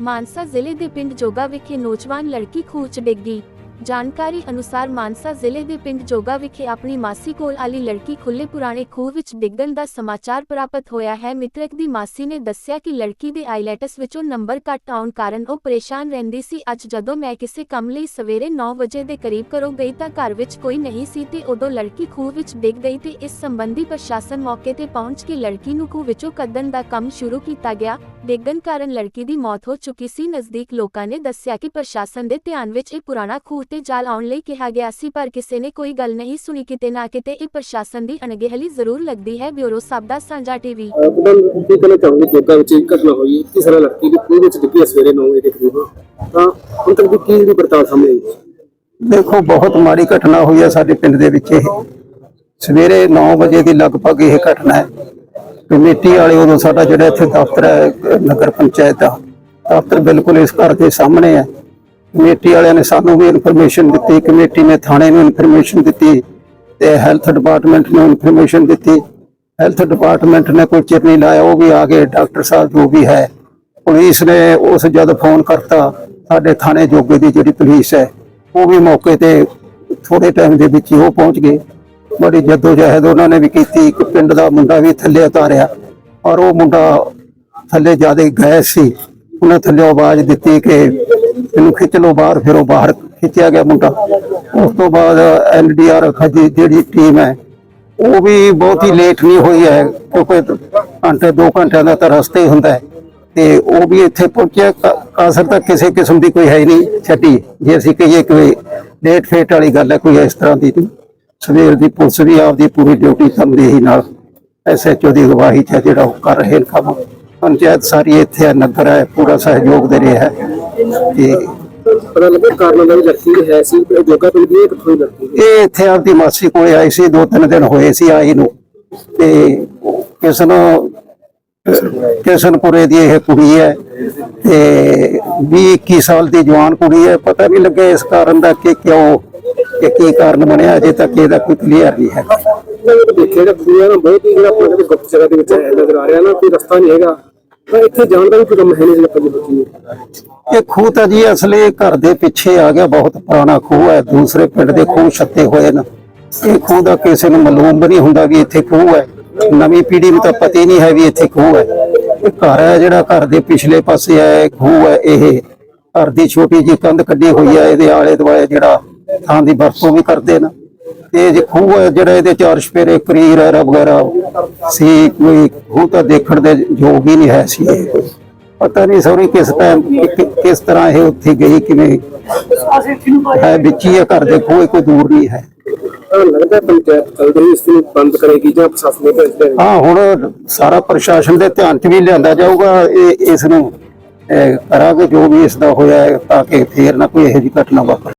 ਮਾਨਸਾ ਜ਼ਿਲ੍ਹੇ ਦੇ ਪਿੰਡ ਜੋਗਾ ਵਿਖੇ ਨੌਜਵਾਨ ਲੜਕੀ ਖੂਹ 'ਚ ਡਿੱਗ ਜਾਣਕਾਰੀ ਅਨੁਸਾਰ ਮਾਨਸਾ ਜ਼ਿਲ੍ਹੇ ਦੇ ਪਿੰਡ ਜੋਗਾ ਵਿਖੇ ਆਪਣੀ ਮਾਸੀ ਕੋਲ ਆਲੀ ਲੜਕੀ ਖੁੱਲੇ ਪੁਰਾਣੇ ਖੂਹ ਵਿੱਚ ਡਿੱਗਣ ਦਾ ਸਮਾਚਾਰ ਪ੍ਰਾਪਤ ਹੋਇਆ ਹੈ। ਮਿਤਰਕ ਦੀ ਮਾਸੀ ਨੇ ਦੱਸਿਆ ਕਿ ਲੜਕੀ ਦੇ ਆਈਲੈਟਸ ਵਿੱਚੋਂ ਨੰਬਰ ਘੱਟ ਆਉਣ ਕਾਰਨ ਉਹ ਪਰੇਸ਼ਾਨ ਰਹਿੰਦੀ ਸੀ। ਅੱਜ ਜਦੋਂ ਮੈਂ ਕਿਸੇ ਕੰਮ ਲਈ ਸਵੇਰੇ 9 ਵਜੇ ਦੇ ਕਰੀਬ ਘਰੋਂ ਗਈ ਤਾਂ ਘਰ ਵਿੱਚ ਕੋਈ ਨਹੀਂ ਸੀ ਤੇ ਉਦੋਂ ਲੜਕੀ ਖੂਹ ਵਿੱਚ ਡਿੱਗ ਗਈ ਤੇ ਇਸ ਸੰਬੰਧੀ ਪ੍ਰਸ਼ਾਸਨ ਮੌਕੇ ਤੇ ਪਹੁੰਚ ਕੇ ਲੜਕੀ ਨੂੰ ਖੂਹ ਵਿੱਚੋਂ ਕੱਢਣ ਦਾ ਕੰਮ ਸ਼ੁਰੂ ਕੀਤਾ ਗਿਆ। ਡਿੱਗਣ ਕਾਰਨ ਲੜਕੀ ਦੀ ਮੌਤ ਹੋ ਚੁੱਕੀ ਸੀ। ਨਜ਼ਦੀਕ ਲੋਕਾਂ ਨੇ ਦੱਸਿਆ ਕਿ ਪ੍ਰਸ਼ਾਸਨ ਦੇ ਧਿਆਨ ਵਿੱਚ ਇਹ ਪੁਰਾਣਾ ਖੂਹ ਤੇ ਜਾਲ ਆਉਣ ਲਈ ਕਿਹਾ ਗਿਆ ਸੀ ਪਰ ਕਿਸੇ ਨੇ ਕੋਈ ਗੱਲ ਨਹੀਂ ਸੁਣੀ ਕਿਤੇ ਨਾ ਕਿਤੇ ਇਹ ਪ੍ਰਸ਼ਾਸਨ ਦੀ ਅਣਗਹਿਲੀ ਜ਼ਰੂਰ ਲੱਗਦੀ ਹੈ ਬਿਊਰੋ ਸਭ ਦਾ ਸਾਂਝਾ ਟੀਵੀ। ਉਹਨਾਂ ਨੂੰ ਕੀ ਕਹਿਣਾ ਚਾਹੁੰਦੇ ਜੋਗਾ ਵਿੱਚ ਇੱਕ ਘਟਨਾ ਹੋਈ ਹੈ ਕਿਸ ਤਰ੍ਹਾਂ ਲੜਕੀ ਦੀ ਖੂਹ ਵਿੱਚ ਡਿੱਗੀ ਹੈ ਸਵੇਰੇ 9 ਵਜੇ ਦੇ ਕਰੀਬ ਤਾਂ ਹੁਣ ਤੱਕ ਦੀ ਕੀ ਜਿਹੜੀ ਪੜਤਾਲ ਸਾਹਮਣੇ ਆਈ ਹੈ? ਦੇਖੋ ਬਹੁਤ ਮਾੜੀ ਘਟਨਾ ਹੋਈ ਹੈ ਸਾਡੇ ਪਿੰਡ ਦੇ ਵਿੱਚ ਇਹ। ਸਵੇਰੇ 9 ਵਜੇ ਦੀ ਲਗਭਗ ਇਹ ਘਟਨਾ ਹੈ। ਕਮੇਟੀ ਵਾਲੇ ਉਦੋਂ ਸਾਡਾ ਜਿਹੜਾ ਇੱਥੇ ਦਫ਼ਤਰ ਹੈ ਅਹ ਨਗਰ ਪੰਚਾਇਤ ਦਾ ਦਫ਼ਤਰ ਬਿਲਕੁਲ ਇਸ ਘਰ ਦੇ ਸਾਹਮਣੇ ਹੈ। ਕਮੇਟੀ ਵਾਲਿਆਂ ਨੇ ਸਾਨੂੰ ਵੀ ਇਨਫੋਰਮੇਸ਼ਨ ਦਿੱਤੀ, ਕਮੇਟੀ ਨੇ ਥਾਣੇ ਨੂੰ ਇਨਫੋਰਮੇਸ਼ਨ ਦਿੱਤੀ ਤੇ ਹੈਲਥ ਡਿਪਾਰਟਮੈਂਟ ਨੂੰ ਇਨਫੋਰਮੇਸ਼ਨ ਦਿੱਤੀ। ਹੈਲਥ ਡਿਪਾਰਟਮੈਂਟ ਨੇ ਕੋਈ ਚਿਰ ਨਹੀਂ ਲਾਇਆ, ਉਹ ਵੀ ਆ ਗਏ, ਡਾਕਟਰ ਸਾਹਿਬ ਜੋ ਵੀ ਹੈ, ਪੁਲਿਸ ਨੇ ਉਸ ਜਦ ਫੋਨ ਕਰਤਾ, ਸਾਡੇ ਥਾਣੇ ਜੋਗੇ ਦੀ ਜਿਹੜੀ ਪੁਲਿਸ ਹੈ, ਉਹ ਵੀ ਮੌਕੇ ਤੇ ਥੋੜੇ ਟਾਈਮ ਦੇ ਵਿੱਚ ਹੀ ਉਹ ਪਹੁੰਚ ਗਏ। ਬੜੀ ਜੱਦੋ ਜਹਿਦ ਉਹਨਾਂ ਨੇ ਵੀ ਕੀਤੀ, ਇੱਕ ਪਿੰਡ ਦਾ ਮੁੰਡਾ ਵੀ ਥੱਲੇ ਉਤਾਰਿਆ, ਔਰ ਉਹ ਮੁੰਡਾ ਥੱਲੇ ਜ਼ਿਆਦਾ ਗਏ ਸੀ, ਉਹਨੇ ਥੱਲੇ ਆਵਾਜ਼ ਦਿੱਤੀ ਕਿ ਇਹਨੂੰ ਖਿੱਚ ਲਓ ਬਾਹਰ, ਫਿਰ ਉਹ ਬਾਹਰ ਖਿੱਚਿਆ ਗਿਆ ਮੁੰਡਾ। ਉਸ ਤੋਂ ਬਾਅਦ ਐਨਡੀਆਰ ਦੀ ਜਿਹੜੀ ਟੀਮ ਹੈ, ਉਹ ਵੀ ਬਹੁਤ ਹੀ ਲੇਟ ਨਹੀਂ ਹੋਈ ਹੈ, ਕਿਉਂਕਿ ਘੰਟੇ 2 ਘੰਟਿਆਂ ਦਾ ਤਾਂ ਰਸਤਾ ਹੀ ਹੁੰਦਾ ਹੈ। ਤੇ ਉਹ ਵੀ ਇੱਥੇ ਪਹੁੰਚਿਆ, ਕ- ਕਾਸਰ ਤਾਂ ਕਿਸੇ ਕਿਸਮ ਦੀ ਕੋਈ ਹੈ ਹੀ ਨਹੀਂ ਛੱਡੀ। ਜੇ ਅਸੀਂ ਕਹੀਏ ਕਿ ਲੇਟ ਫੇਟ ਵਾਲੀ ਗੱਲ ਹੈ, ਕੋਈ ਇਸ ਤਰ੍ਹਾਂ ਦੀ ਨਹੀਂ। ਸਵੇਰ ਦੀ ਪੁਲਿਸ ਵੀ ਆਪਦੀ ਪੂਰੀ ਡਿਊਟੀ ਸਮਝੀ ਹੀ ਨਾਲ ਐਸਐਚਓ ਦੀ ਅਗਵਾਈ 'ਚ ਹੈ, ਜਿਹੜਾ ਉਹ ਕਰ ਰਹੇ ਨੇ ਕੰਮ। ਪੰਚਾਇਤ ਸਾਰੀ ਇੱਥੇ ਹੈ, ਨਗਰ ਹੈ, ਪੂਰਾ ਸਹਿਯੋਗ ਦੇ ਰਿਹਾ ਹੈ। ਤੇ ਪਤਾ ਲੱਗਾ ਕਾਰਨ ਦਾ ਵੀ ਲੜਕੀ ਦੀ ਹੈ ਸੀ ਤੇ ਜੋਗਾ ਪਿੰਡ ਦੀ ਇਹ ਲੜਕੀ ਇੱਥੇ ਆਪਦੀ ਮਾਸੀ ਕੋਲੇ ਆਈ ਸੀ ਦੋ ਤਿੰਨ ਦਿਨ ਹੋਏ ਸੀ ਆਈ ਨੂੰ। ਤੇ ਕਿਸਨ ਕਿਸਨਪੁਰੇ ਦੀ ਇਹ ਕੁੜੀ ਹੈ ਤੇ 20 21 ਸਾਲ ਦੀ ਜਵਾਨ ਕੁੜੀ ਹੈ। ਪਤਾ ਨਹੀਂ ਲੱਗਿਆ ਇਸ ਕਾਰਨ ਦਾ ਕਿ ਕਿਉਂ ਕਿ ਕੀ ਕਾਰਨ ਬਣਿਆ ਅਜੇ ਤੱਕ ਇਹਦਾ ਕੋਈ ਕਲੀਅਰ ਨਹੀਂ ਹੈ। ਦੇਖਿਆ ਕਿ ਖੂਹ ਹੈ ਨਾ ਬਹੁਤ ਹੀ ਜਿਹੜਾ ਗੁਪਤ ਜਗ੍ਹਾ ਦੇ ਵਿੱਚ ਨਜ਼ਰ ਆ ਰਿਹਾ ਨਾ ਕੋਈ ਰਸਤਾ ਨਹੀਂ ਹੈਗਾ। ਇੱਥੇ ਜਾਣ ਦਾ ਵੀ ਕੋਈ ਕੰਮ ਹੈ ਨਹੀਂ ਜਿਹੜਾ ਕਦੀ ਇਹ ਖੂਹ ਤਾਂ ਜੀ ਅਸਲੇ ਘਰ ਦੇ ਪਿੱਛੇ ਆ ਗਿਆ, ਬਹੁਤ ਪੁਰਾਣਾ ਖੂਹ ਹੈ, ਦੂਸਰੇ ਪਿੰਡ ਦੇ ਖੂਹ ਛੱਤੇ ਹੋਏ ਨੇ ਇਹ ਖੂਹ ਦਾ ਕਿਸੇ ਨੂੰ ਮਾਲੂਮ ਵੀ ਨਹੀਂ ਹੁੰਦਾ ਵੀ ਇੱਥੇ ਖੂਹ ਹੈ। ਨਵੀਂ ਪੀੜ੍ਹੀ ਨੂੰ ਤਾਂ ਪਤਾ ਹੀ ਨਹੀਂ ਹੈ ਵੀ ਇੱਥੇ ਖੂਹ ਹੈ। ਇਹ ਘਰ ਹੈ ਜਿਹੜਾ ਘਰ ਦੇ ਪਿਛਲੇ ਪਾਸੇ ਹੈ ਖੂਹ ਹੈ ਇਹ। ਘਰ ਦੀ ਛੋਟੀ ਜਿਹੀ ਕੰਧ ਕੱਢੀ ਹੋਈ ਹੈ, ਇਹਦੇ ਆਲੇ ਦੁਆਲੇ ਜਿਹੜਾ ਥਾਂ ਦੀ ਵਰਤੋਂ ਵੀ ਕਰਦੇ ਨੇ ਇਹ ਜੇ ਖੂਹ ਜਿਹੜਾ ਇਹਦੇ ਚਾਰ ਸਪੇਰੇ ਕਰੀਰ ਹੈ ਵਗੈਰਾ ਸੀ ਕੋਈ ਖੂਹ ਤਾਂ ਦੇਖਣ ਦੇ ਯੋਗ ਹੀ ਨਹੀਂ ਹੈ ਸੀ ਪਤਾ ਨਹੀਂ ਸੌਰੀ ਕਿਸ ਟਾਈਮ ਕਿਸ ਤਰ੍ਹਾਂ ਇਹ ਉੱਥੇ ਗਈ ਕਿਵੇਂ ਹੈ ਵਿੱਚ ਹੀ ਘਰ ਦੇ ਕੋਈ ਕੋਈ ਦੂਰ ਨਹੀਂ ਹੈ। ਤਾਂ ਲੱਗਦਾ ਹੈ ਪੰਚਾਇਤ ਜਲਦੀ ਹੀ ਇਸ ਨੂੰ ਬੰਦ ਕਰੇਗੀ ਜਾਂ ਪ੍ਰਸ਼ਾਸਨ ਨੇ ਭੇਜ ਦੇਗਾ ਹਾਂ ਹੁਣ ਸਾਰਾ ਪ੍ਰਸ਼ਾਸਨ ਦੇ ਧਿਆਨ 'ਚ ਵੀ ਲਿਆਂਦਾ ਜਾਊਗਾ ਇਹ ਇਸ ਨੂੰ ਕਰਾਂਗੇ ਜੋ ਵੀ ਇਸ ਦਾ ਹੋਇਆ ਤਾਂ ਕਿ ਫੇਰ ਨਾ ਕੋਈ ਇਹੋ ਜਿਹੀ ਘਟਨਾ ਵਾਪਰੇ।